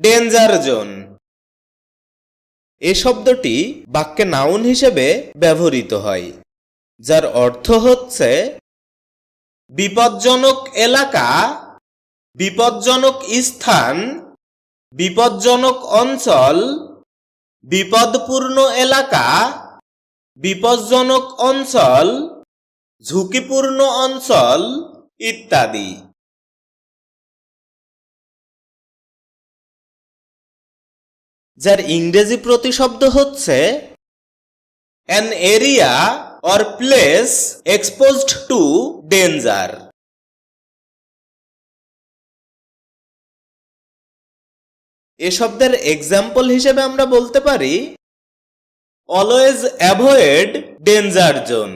Danger zone এ শব্দটি বাক্যে noun হিসেবে ব্যবহৃত হয়, যার অর্থ হচ্ছে বিপজ্জনক এলাকা, বিপজ্জনক স্থান, বিপজ্জনক অঞ্চল, বিপদপূর্ণ এলাকা, বিপজ্জনক অঞ্চল, ঝুঁকিপূর্ণ অঞ্চল ইত্যাদি। যার ইংরেজি প্রতিশব্দ হচ্ছে an area or place exposed to danger এ শব্দের এক্সাম্পল হিসেবে আমরা বলতে পারি অলওয়েজ অ্যাভয়েড ডেঞ্জার জোন